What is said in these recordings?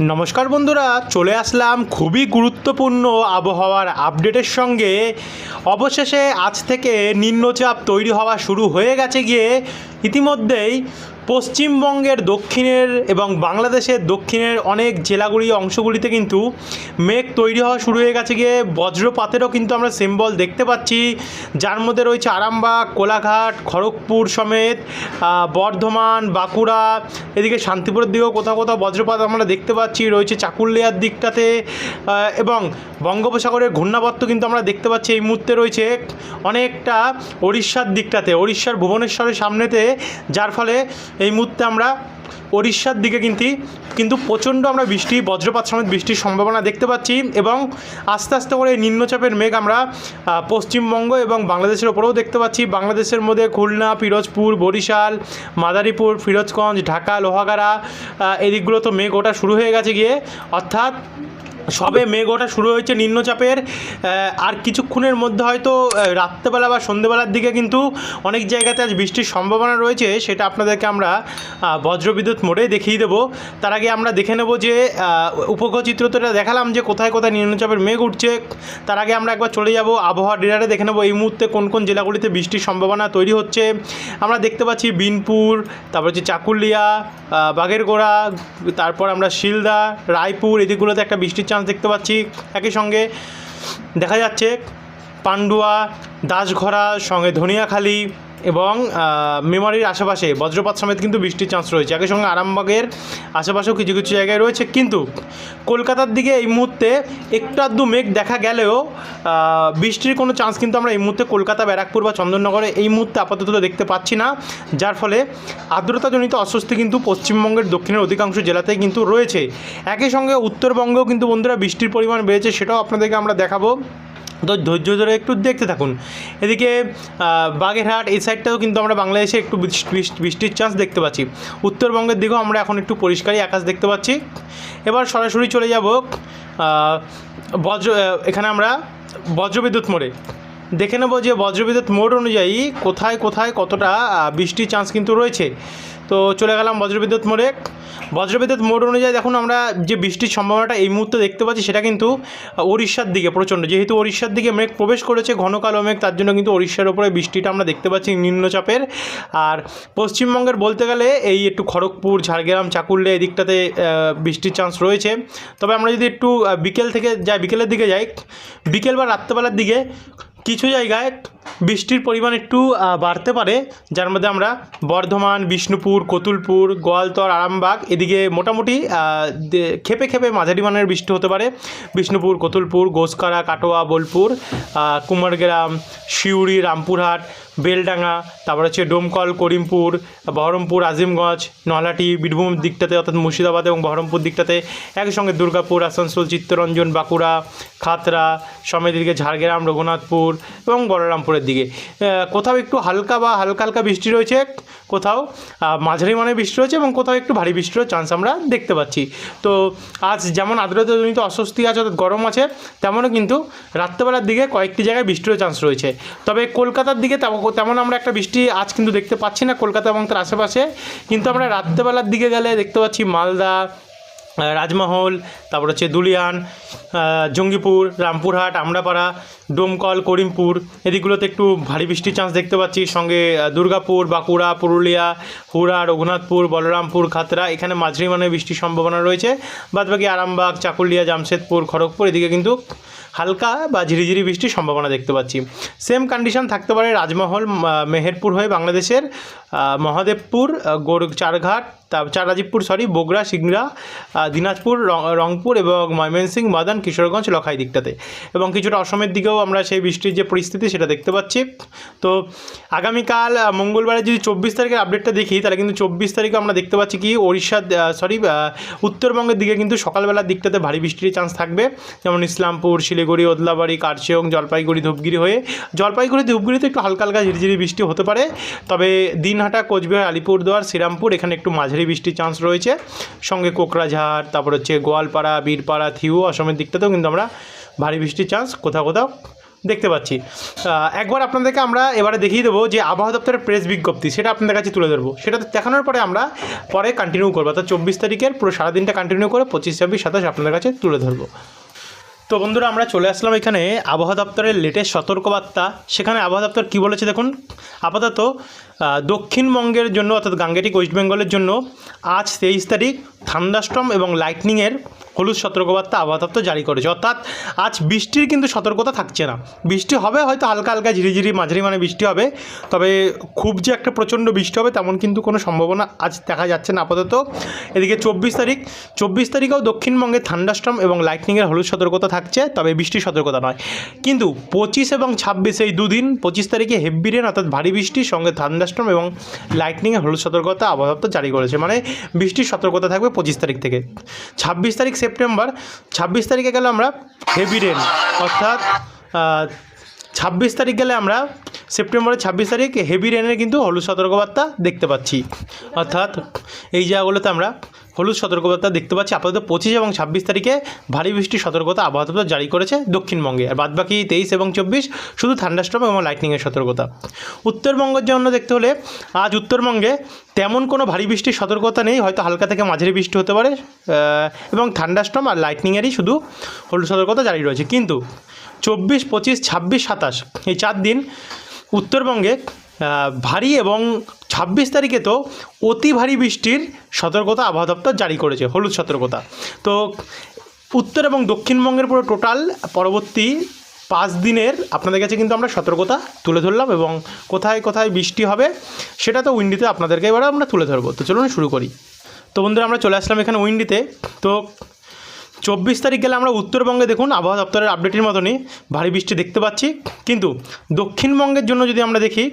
নমস্কার বন্ধুরা, চলে আসলাম খুবই গুরুত্বপূর্ণ আবহাওয়ার আপডেটের সঙ্গে। অবশেষে আজ থেকে নিম্নচাপ তৈরি হওয়া শুরু হয়ে গেছে গিয়ে। ইতিমধ্যেই পশ্চিমবঙ্গের দক্ষিণের এবং বাংলাদেশের দক্ষিণের অনেক জেলাগুলি অংশগুলিতে কিন্তু মেঘ তৈরি হওয়া শুরু হয়ে গেছে গিয়ে বজ্রপাতেরও কিন্তু আমরা সিম্বল দেখতে পাচ্ছি। যার মধ্যে রয়েছে আরামবাগ, কোলাঘাট, খড়গপুর সমেত বর্ধমান, বাঁকুড়া, এদিকে শান্তিপুরের দিকেও কোথাও কোথাও বজ্রপাত আমরা দেখতে পাচ্ছি। রয়েছে চাকুলিয়ার দিকটাতে এবং বঙ্গোপসাগরের ঘূর্ণাবর্ত কিন্তু আমরা দেখতে পাচ্ছি। এই মুহূর্তে রয়েছে অনেকটা ওড়িশার দিকটাতে ওড়িশার ভুবনেশ্বরের সামনেতে, যার ফলে এই মুহূর্তে আমরা ওড়িশার দিকে কিন্তু কিন্তু প্রচণ্ড আমরা বৃষ্টি, বজ্রপাত সমেত বৃষ্টির সম্ভাবনা দেখতে পাচ্ছি এবং আস্তে আস্তে করে নিম্নচাপের মেঘ আমরা পশ্চিমবঙ্গ এবং বাংলাদেশের ওপরেও দেখতে পাচ্ছি। বাংলাদেশের মধ্যে খুলনা, পিরোজপুর, বরিশাল, মাদারীপুর, ফিরোজগঞ্জ, ঢাকা, লোহাগাড়া এদিকগুলো তো মেঘ ওটা শুরু হয়ে গেছে গিয়ে। অর্থাৎ সবে মেঘ ওঠা শুরু হয়েছে নিম্নচাপের আর কিছুক্ষণের মধ্যে হয়তো রাত্রেবেলা বা সন্ধেবেলার দিকে কিন্তু অনেক জায়গাতে আজ বৃষ্টির সম্ভাবনা রয়েছে সেটা আপনাদেরকে আমরা বজ্রবিদ্যুৎ মোড়ে দেখিয়ে দেবো। তার আগে আমরা দেখে নেব যে উপগ্রহ চিত্র চিত্রটা দেখালাম যে কোথায় কোথায় নিম্নচাপের মেঘ উঠছে। তার আগে আমরা একবার চলে যাব আবহাওয়া ডিরারে দেখে নেব এই মুহূর্তে কোন কোন জেলাগুলিতে বৃষ্টির সম্ভাবনা তৈরি হচ্ছে। আমরা দেখতে পাচ্ছি বিনপুর তারপর হচ্ছে চাকুলিয়া আহ, বাঘেরগোড়া তারপর আমরা শিলদা রায়পুর এদিকগুলোতে একটা বৃষ্টির চান্স দেখতে পাচ্ছি। একই সঙ্গে দেখা যাচ্ছে পান্ডুয়া দাসঘরা সঙ্গে ধনিয়াখালী এবং মেমারির আশেপাশে বজ্রপাত সমেত কিন্তু বৃষ্টির চান্স রয়েছে। একই সঙ্গে আরামবাগের আশেপাশেও কিছু কিছু জায়গায় রয়েছে। কিন্তু কলকাতার দিকে এই মুহূর্তে একটু আধটু মেঘ দেখা গেলেও বৃষ্টির কোনো চান্স কিন্তু আমরা এই মুহূর্তে কলকাতা, ব্যারাকপুর বা চন্দননগরে এই মুহূর্তে আপাতত দেখতে পাচ্ছি না। যার ফলে আর্দ্রতাজনিত অস্বস্তি কিন্তু পশ্চিমবঙ্গের দক্ষিণের অধিকাংশ জেলাতেই কিন্তু রয়েছে। একই সঙ্গে উত্তরবঙ্গেও কিন্তু বন্ধুরা বৃষ্টির পরিমাণ বেড়েছে, সেটাও আপনাদেরকে আমরা দেখাবো। তো ধৈর্য ধরে একটু দেখতে থাকুন। এদিকে বাগেরহাট, এই সাইডটাও কিন্তু আমরা বাংলাদেশে একটু বৃষ্টি- বৃষ্টি- বৃষ্টির চান্স দেখতে পাচ্ছি। উত্তরবঙ্গের দিকেও আমরা এখন একটু পরিষ্কারই আকাশ দেখতে পাচ্ছি। এবার সরাসরি চলে যাব বজ্র এখানে আমরা বজ্রবিদ্যুৎ মোড়ে। দেখে নেব যে বজ্রবিদ্যুৎ মোড় অনুযায়ী কোথায় কোথায় কতটা বৃষ্টির চান্স কিন্তু রয়েছে। তো চলে গেলাম বজ্রবিদ্যুৎ মোড়ে। বজ্রবিদ্যুৎ মোড় অনুযায়ী দেখুন আমরা যে বৃষ্টির সম্ভাবনাটা এই মুহূর্তে দেখতে পাচ্ছি, সেটা কিন্তু উড়িষ্যার দিকে, প্রচণ্ড। যেহেতু উড়িষ্যার দিকে মেঘ প্রবেশ করেছে, ঘন কালো মেঘ, তার জন্য কিন্তু উড়িষ্যার ওপরে বৃষ্টিটা আমরা দেখতে পাচ্ছি নিম্নচাপের। আর পশ্চিমবঙ্গের বলতে গেলে এই একটু খড়গপুর, ঝাড়গ্রাম, চাকুল্যা এই দিকটাতে বৃষ্টির চান্স রয়েছে। তবে আমরা যদি একটু বিকেল থেকে যাই, বিকেলের দিকে যাই, বিকেল বা রাত্রেবেলার দিকে কিছু জায়গায় বৃষ্টির পরিমাণ একটু বাড়তে পারে। যার মধ্যে আমরা বর্ধমান, বিষ্ণুপুর, কতুলপুর, গোয়ালতর, আরামবাগ এদিকে মোটামুটি খেপে খেপে মাঝারি মানের বৃষ্টি হতে পারে। বিষ্ণুপুর, কতুলপুর গোসকারা কাটোয়া, বোলপুর কুমারগ্রাম, সিউড়ি, রামপুরহাট বেলডাঙ্গা, তারপর হচ্ছে ডোমকল, করিমপুর, বহরমপুর, আজিমগঞ্জ, নলহাটি, বীরভূম দিকটাতে অর্থাৎ মুর্শিদাবাদ এবং বহরমপুর দিকটাতে একই সঙ্গে দুর্গাপুর, আসানসোল, চিত্তরঞ্জন, বাঁকুড়া, খাতরা, সমেত দিকে ঝাড়গ্রাম, রঘুনাথপুর এবং বলরামপুরের দিকে। কোথাও একটু হালকা বা হালকা হালকা বৃষ্টি রয়েছে, কোথাও মাঝারি মানের বৃষ্টি রয়েছে এবং কোথাও একটু ভারী বৃষ্টিরও চান্স আমরা দেখতে পাচ্ছি। তো আজ যেমন আর্দ্রতাজনিত অস্বস্তি আছে, অর্থাৎ গরম আছে, তেমনও কিন্তু রাত্রেবেলার দিকে কয়েকটি জায়গায় বৃষ্টিরও চান্স রয়েছে। তবে কলকাতার দিকে তেমন তেমন আমরা একটা বৃষ্টি আজ কিন্তু দেখতে পাচ্ছি না কলকাতা এবং তার আশেপাশে। কিন্তু আমরা রাত্রেবেলার দিকে গেলে দেখতে পাচ্ছি মালদা রাজমহল, তারপর হচ্ছে দুলিয়ান জঙ্গিপুর, রামপুরহাট, আমরাপাড়া ডোমকল, করিমপুর, এদিকগুলোতে একটু ভারী বৃষ্টির চান্স দেখতে পাচ্ছি। সঙ্গে দুর্গাপুর, বাঁকুড়া, পুরুলিয়া, হুড়া, রঘুনাথপুর, বলরামপুর খাতড়া এখানে মাঝারি মানের বৃষ্টির সম্ভাবনা রয়েছে। বাদবাকি আরামবাগ, চাকুলিয়া, জামশেদপুর, খড়গপুর, এদিকে কিন্তু হালকা বা ঝিরিঝিরি বৃষ্টির সম্ভাবনা দেখতে পাচ্ছি। সেম কন্ডিশন থাকতে পারে রাজমহল মেহেরপুর হয়ে বাংলাদেশের মহাদেবপুর গোর, চারঘাট, তা চারাজিবপুর সরি বগুড়া, সিংড়া দিনাজপুর রংপুর এবং ময়মনসিংহ মাদান কিশোরগঞ্জ, লখাই দিকটাতে। এবং কিছুটা অসমের দিকেও আমরা সেই বৃষ্টির যে পরিস্থিতি সেটা দেখতে পাচ্ছি। তো আগামীকাল মঙ্গলবারে যদি চব্বিশ তারিখের আপডেটটা দেখি, তাহলে কিন্তু চব্বিশ তারিখে আমরা দেখতে পাচ্ছি কি ওড়িশার সরি উত্তরবঙ্গের দিকে কিন্তু সকালবেলার দিকটাতে ভারী বৃষ্টির চান্স থাকবে। যেমন ইসলামপুর, শিলিগুড়ি, ওদলাবাড়ি, কার্শিয়ং, জলপাইগুড়ি, ধূপগিরি হয়ে, জলপাইগুড়ি ধূপগিরিতে একটু হালকা হালকা ঝিরিঝিরি বৃষ্টি হতে পারে। তবে দিনহাটা, কোচবিহার, আলিপুরদুয়ার, শ্রীরামপুর, এখানে একটু মাঝারি বৃষ্টির চান্স রয়েছে। সঙ্গে কোকরাঝাড়, তারপর হচ্ছে গোয়ালপাড়া, বীরপাড়া, থিউ, অসমের দিকটাতেও কিন্তু আমরা ভারী বৃষ্টির চান্স কোথাও কোথাও দেখতে পাচ্ছি। একবার আপনাদেরকে আমরা এবারে দেখিয়ে দেবো যে আবহাওয়া দপ্তরের প্রেস বিজ্ঞপ্তি, সেটা আপনাদের কাছে তুলে ধরবো। সেটা দেখানোর পরে আমরা পরে কন্টিনিউ করব, অর্থাৎ চব্বিশ তারিখের পুরো সারাদিনটা কন্টিনিউ করে পঁচিশ, ছাব্বিশ, সাতাশ আপনাদের কাছে তুলে ধরবো। তো বন্ধুরা, আমরা চলে আসলাম এখানে আবহাওয়া দপ্তরের লেটেস্ট সতর্কবার্তা। সেখানে আবহাওয়া দপ্তর কী বলেছে দেখুন? আপাতত দক্ষিণবঙ্গের জন্য, অর্থাৎ গাঙ্গেটিক ওয়েস্ট বেঙ্গলের জন্য আজ তেইশ তারিখ থান্ডাস্টম এবং লাইটনিংয়ের হলুদ সতর্কবার্তা আবহাওয়া দপ্তর জারি করেছে। অর্থাৎ আজ বৃষ্টির কিন্তু সতর্কতা থাকছে না। বৃষ্টি হবে, হয়তো হালকা হালকা ঝিরিঝিরি মাঝারি মানে বৃষ্টি হবে, তবে খুব যে একটা প্রচণ্ড বৃষ্টি হবে তেমন কিন্তু কোনো সম্ভাবনা আজ দেখা যাচ্ছে না আপাতত। এদিকে চব্বিশ তারিখ, চব্বিশ তারিখেও দক্ষিণবঙ্গে থান্ডাস্টম এবং লাইটনিংয়ের হলুদ সতর্কতা থাকছে, তবে বৃষ্টির সতর্কতা নয়। কিন্তু পঁচিশ এবং ছাব্বিশ এই দুদিন, পঁচিশ তারিখে হেভি রেন অর্থাৎ ভারী বৃষ্টির সঙ্গে থান্ডাস্টম এবং লাইটনিংয়ের হলুদ সতর্কতা আবহাওয়া দপ্তর জারি করেছে। মানে বৃষ্টির সতর্কতা থাকবে পঁচিশ তারিখ থেকে। ছাব্বিশ তারিখ সেপ্টেম্বর, ছাব্বিশ তারিখে গেলে আমরা হেভি রেন অর্থাৎ ছাব্বিশ তারিখ গেলে আমরা সেপ্টেম্বরের ছাব্বিশ তারিখ হেভি রেনের কিন্তু হলুদ সতর্কবার্তা দেখতে পাচ্ছি। অর্থাৎ, এই জায়গাগুলোতে আমরা হলুদ সতর্কতা দেখতে পাচ্ছি। আপাতত পঁচিশ এবং ছাব্বিশ তারিখে ভারী বৃষ্টির সতর্কতা আবহাওয়া জারি করেছে দক্ষিণবঙ্গে। আর বাদবাকি তেইশ এবং চব্বিশ শুধু থান্ডাস্ট্রম এবং লাইটনিংয়ের সতর্কতা। উত্তরবঙ্গের জন্য দেখতে হলে আজ উত্তরবঙ্গে তেমন কোনো ভারী বৃষ্টির সতর্কতা নেই, হয়তো হালকা থেকে মাঝারি বৃষ্টি হতে পারে এবং থান্ডাস্ট্রম আর লাইটনিংয়েরই শুধু হলুদ সতর্কতা জারি রয়েছে। কিন্তু চব্বিশ, পঁচিশ, ছাব্বিশ, সাতাশ এই চার দিন উত্তরবঙ্গে ভারী এবং ছাব্বিশ তারিখে তো অতি ভারী বৃষ্টির সতর্কতা আবহাওয়া দপ্তর জারি করেছে, হলুদ সতর্কতা। তো উত্তর এবং দক্ষিণবঙ্গের পুরো টোটাল পরবর্তী পাঁচ দিনের আপনাদের কাছে কিন্তু আমরা সতর্কতা তুলে ধরলাম এবং কোথায় কোথায় বৃষ্টি হবে সেটা তো উইন্ডিতে আপনাদেরকে এবারে আমরা তুলে ধরবো। তো চলুন শুরু করি। তো বন্ধুরা, আমরা চলে আসলাম এখানে উইন্ডিতে তো চব্বিশ তারিখ গেলে আমরা উত্তরবঙ্গে দেখুন আবহাওয়া দপ্তরের আপডেটের মতনই ভারী বৃষ্টি দেখতে পাচ্ছি। কিন্তু দক্ষিণবঙ্গের জন্য যদি আমরা দেখি,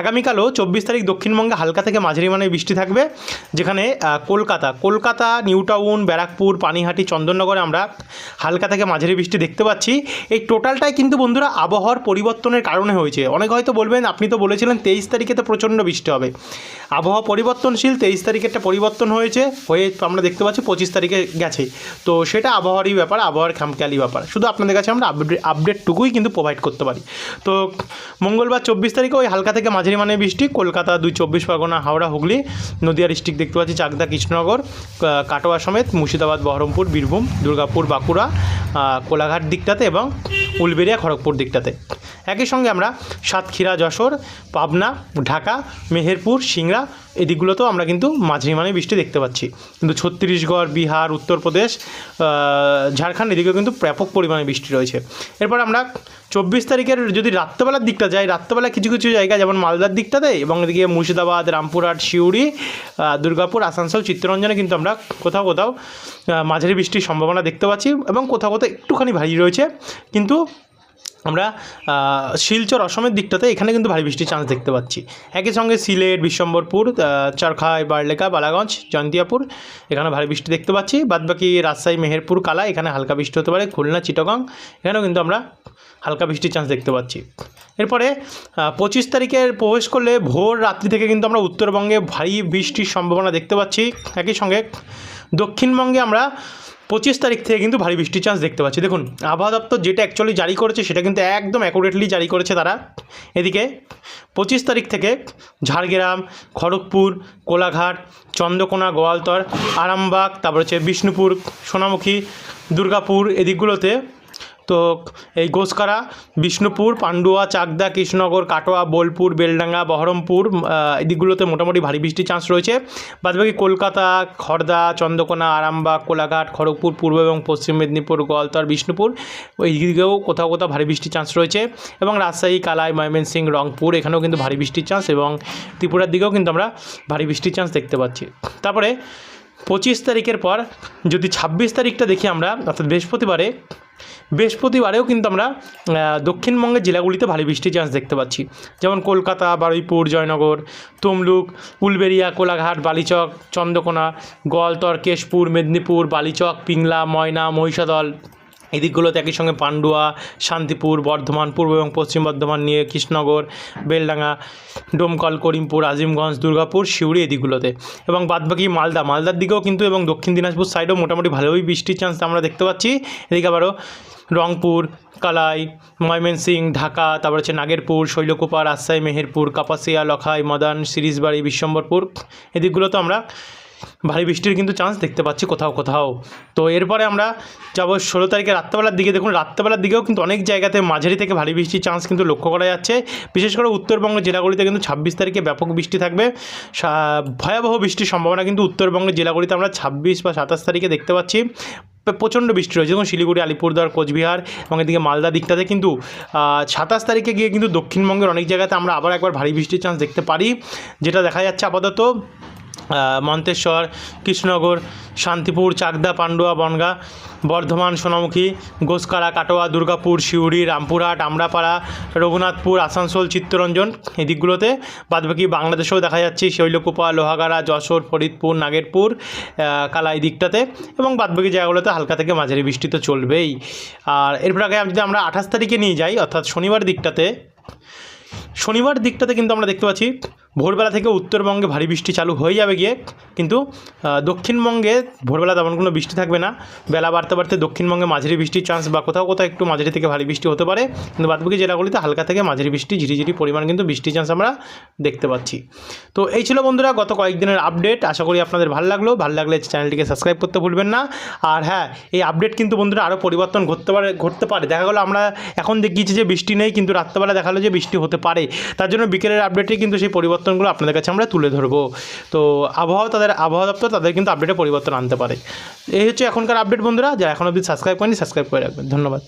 আগামীকালও চব্বিশ তারিখ দক্ষিণবঙ্গে হালকা থেকে মাঝারি মানে বৃষ্টি থাকবে, যেখানে কলকাতা কলকাতা, নিউ টাউন, ব্যারাকপুর, পানিহাটি, চন্দননগরে আমরা হালকা থেকে মাঝারি বৃষ্টি দেখতে পাচ্ছি। এই টোটালটাই কিন্তু বন্ধুরা আবহাওয়ার পরিবর্তনের কারণে হয়েছে। অনেক হয়তো বলবেন, আপনি তো বলেছিলেন তেইশ তারিখে তো প্রচণ্ড বৃষ্টি হবে। আবহাওয়া পরিবর্তনশীল তেইশ তারিখে একটা পরিবর্তন হয়েছে, হয়ে আমরা দেখতে পাচ্ছি পঁচিশ তারিখে গেছে। তো সেটা আবহাওয়ারই ব্যাপার, আবহাওয়ার খামখেয়ালি ব্যাপার। শুধু আপনাদের কাছে আমরা আপডেট আপডেটটুকুই কিন্তু প্রোভাইড করতে পারি। তো মঙ্গলবার চব্বিশ তারিখে ওই হালকা থেকে মাঝারি মানে বৃষ্টি, কলকাতা দুই চব্বিশ, পরগনা, হাওড়া, হুগলি নদিয়া ডিস্ট্রিক্ট দেখতে পাচ্ছি, চাকদা, কৃষ্ণনগর কাটোয়া সমেত, মুর্শিদাবাদ, বহরমপুর, বীরভূম, দুর্গাপুর, বাঁকুড়া কোলাঘাট দিকটাতে এবং উলবেড়িয়া, খড়গপুর দিকটাতে। একই সঙ্গে আমরা সাতক্ষীরা, যশোর, পাবনা, ঢাকা, মেহেরপুর, সিংড়া এই আমরা কিন্তু মাঝারি মানে বৃষ্টি দেখতে পাচ্ছি। কিন্তু ছত্তিশগড় বিহার উত্তরপ্রদেশ ঝাড়খণ্ড এদিকেও কিন্তু ব্যাপক পরিমাণে বৃষ্টি রয়েছে। এরপর আমরা চব্বিশ তারিখের যদি রাত্রেবেলার দিকটা যাই রাত্রেবেলা কিছু কিছু জায়গা যেমন মালদার দিকটাতে এবং এদিকে মুর্শিদাবাদ রামপুরহাট আহ, দুর্গাপুর আসানসোল চিত্তরঞ্জনে কিন্তু আমরা কোথাও কোথাও মাঝারি বৃষ্টির সম্ভাবনা দেখতে পাচ্ছি এবং কোথাও কোথাও একটুখানি ভারী রয়েছে। কিন্তু আমরা শিলচর অসমের দিকটাতে এখানে কিন্তু ভারী বৃষ্টির চান্স দেখতে পাচ্ছি। একই সঙ্গে সিলেট, বিশ্বম্বরপুর চরখাই, বারলেখা, বালাগঞ্জ, জয়ন্তিয়াপুর, এখানে ভারী বৃষ্টি দেখতে পাচ্ছি। বাদবাকি রাজশাহী, মেহেরপুর, কালা, এখানে হালকা বৃষ্টি হতে পারে। খুলনা, চিটগাং, এখানেও কিন্তু আমরা হালকা বৃষ্টির চান্স দেখতে পাচ্ছি। এরপরে পঁচিশ তারিখের প্রবেশ করলে ভোর রাত্রি থেকে কিন্তু আমরা উত্তরবঙ্গে ভারী বৃষ্টির সম্ভাবনা দেখতে পাচ্ছি। একই সঙ্গে দক্ষিণবঙ্গে আমরা পঁচিশ তারিখ থেকে কিন্তু ভারী বৃষ্টির চান্স দেখতে পাচ্ছি। দেখুন, আবহাওয়া দপ্তর যেটা অ্যাকচুয়ালি জারি করেছে, সেটা কিন্তু একদম অ্যাকুরেটলি জারি করেছে তারা। এদিকে, পঁচিশ তারিখ থেকে ঝাড়গ্রাম, খড়গপুর, কোলাঘাট, চন্দ্রকোনা, গোয়ালতর, আরামবাগ, তারপর হচ্ছে বিষ্ণুপুর, সোনামুখী, দুর্গাপুর, এদিকগুলোতে তো এই গোসকারা, বিষ্ণুপুর, পান্ডুয়া, চাকদা, কৃষ্ণনগর, কাটোয়া, বোলপুর, বেলডাঙ্গা, বহরমপুর এই দিকগুলোতে মোটামুটি ভারী বৃষ্টির চান্স রয়েছে। বাদবাকি কলকাতা খড়দা চন্দ্রকোনা, আরামবাগ, কোলাঘাট, খড়গপুর, পূর্ব এবং পশ্চিম মেদিনীপুর, গোয়ালতর, বিষ্ণুপুর ওই দিকেও কোথাও কোথাও ভারী বৃষ্টির চান্স রয়েছে। এবং রাজশাহী, কালাই ময়মনসিং রংপুর, এখানেও কিন্তু ভারী বৃষ্টির চান্স এবং ত্রিপুরার দিকেও কিন্তু আমরা ভারী বৃষ্টির চান্স দেখতে পাচ্ছি। তারপরে পঁচিশ তারিখের পর যদি ছাব্বিশ তারিখটা দেখি আমরা, অর্থাৎ বৃহস্পতিবারে, বৃহস্পতিবারেও কিন্তু আমরা দক্ষিণবঙ্গের জেলাগুলিতে ভারী বৃষ্টির চান্স দেখতে পাচ্ছি। যেমন কলকাতা, বারুইপুর, জয়নগর, তমলুক উলবেরিয়া কোলাঘাট, বালিচক, চন্দ্রকোনা গলতর কেশপুর, মেদিনীপুর, বালিচক, পিংলা, ময়না, মহিষাদল। এদিকগুলোতে একই সঙ্গে পান্ডুয়া, শান্তিপুর, বর্ধমান, পূর্ব এবং পশ্চিম বর্ধমান নিয়ে কৃষ্ণনগর, বেলডাঙ্গা, ডোমকল, করিমপুর, আজিমগঞ্জ, দুর্গাপুর সিউড়ি এদিকগুলোতে এবং বাদবাকি মালদা। মালদার দিকেও কিন্তু এবং দক্ষিণ দিনাজপুর সাইডেও মোটামুটি ভালোই বৃষ্টির চান্স আমরা দেখতে পাচ্ছি। এদিকে আবারও রংপুর, কালাই, ময়মনসিং, ঢাকা, তারপর হচ্ছে নাগেরপুর, শৈলকুপা, রাজশাহী, মেহেরপুর, কাপাসিয়া, লখাই, মদান, সিরিজবাড়ি, বিশ্বম্বরপুর। এদিকগুলোতে আমরা ভারী বৃষ্টির কিন্তু চান্স দেখতে পাচ্ছি কোথাও কোথাও। তো এরপরে আমরা যাব ষোলো তারিখে রাত্রেবেলার দিকে। দেখুন, রাত্রেবেলার দিকেও কিন্তু অনেক জায়গাতে মাঝারি থেকে ভারী বৃষ্টির চান্স কিন্তু লক্ষ্য করা যাচ্ছে। বিশেষ করে উত্তরবঙ্গের জেলাগুলিতে কিন্তু ছাব্বিশ তারিখে ব্যাপক বৃষ্টি থাকবে। ভয়াবহ বৃষ্টির সম্ভাবনা কিন্তু উত্তরবঙ্গের জেলাগুলিতে আমরা ছাব্বিশ বা সাতাশ তারিখে দেখতে পাচ্ছি। প্রচণ্ড বৃষ্টি রয়েছে। যেমন শিলিগুড়ি, আলিপুরদুয়ার, কোচবিহার এবং এদিকে মালদা দিকটাতে কিন্তু সাতাশ তারিখে গিয়ে কিন্তু দক্ষিণবঙ্গের অনেক জায়গাতে আমরা আবার একবার ভারী বৃষ্টির চান্স দেখতে পারি, যেটা দেখা যাচ্ছে আপাতত। মন্তেশ্বর কৃষ্ণনগর শান্তিপুর চাকদা পান্ডুয়া বনগা বর্ধমান সোনামুখী গোসকারা কাটোয়া দুর্গাপুর সিউড়ি রামপুরহাট আমরাপাড়া রঘুনাথপুর আসানসোল চিত্তরঞ্জন এই দিকগুলোতে। বাদবাকি বাংলাদেশেও দেখা যাচ্ছে শৈলকুপা লোহাগাড়া যশোর ফরিদপুর নাগেরপুর আহ, কালাই দিকটাতে এবং বাদবাকি জায়গাগুলোতে হালকা থেকে মাঝারি বৃষ্টি তো চলবেই। আর এরপর আগে যদি আমরা আঠাশ তারিখে নিয়ে যাই অর্থাৎ শনিবার দিকটাতে শনিবার দিকটাতে কিন্তু আমরা দেখতে পাচ্ছি ভোরবেলা থেকে উত্তরবঙ্গে ভারী বৃষ্টি চালু হয়ে যাবে গিয়ে, কিন্তু দক্ষিণবঙ্গে ভোরবেলা তেমন কোনো বৃষ্টি থাকবে না। বেলা বাড়তে বাড়তে দক্ষিণবঙ্গে মাঝারি বৃষ্টির চান্স বা কোথাও কোথাও একটু মাঝারি থেকে ভারী বৃষ্টি হতে পারে। কিন্তু বাদবাকি জেলাগুলিতে হালকা থেকে মাঝারি বৃষ্টি, ঝিরিঝিরি পরিমাণ কিন্তু বৃষ্টির চান্স আমরা দেখতে পাচ্ছি। তো এই ছিল বন্ধুরা গত কয়েকদিনের আপডেট আশা করি আপনাদের ভালো লাগল। ভালো লাগলে চ্যানেলটিকে সাবস্ক্রাইব করতে ভুলবেন না। আর হ্যাঁ এই আপডেট কিন্তু বন্ধুরা আরও পরিবর্তন ঘটতে পারে ঘটতে পারে। দেখা গেলো আমরা এখন দেখিয়েছি যে বৃষ্টি নেই, কিন্তু রাত্রেবেলা দেখাল যে বৃষ্টি হতে পারে। তার জন্য বিকেলের আপডেটে কিন্তু সেই পরিবর্তনগুলো আপনাদের কাছে আমরা তুলে ধরবো। তো আবহাওয়া তাদের, আবহাওয়া দপ্তর তাদের কিন্তু আপডেটে পরিবর্তন আনতে পারে। এই হচ্ছে এখনকার আপডেট বন্ধুরা, যারা এখন অবধি সাবস্ক্রাইব করেনি সাবস্ক্রাইব করে রাখবেন। ধন্যবাদ।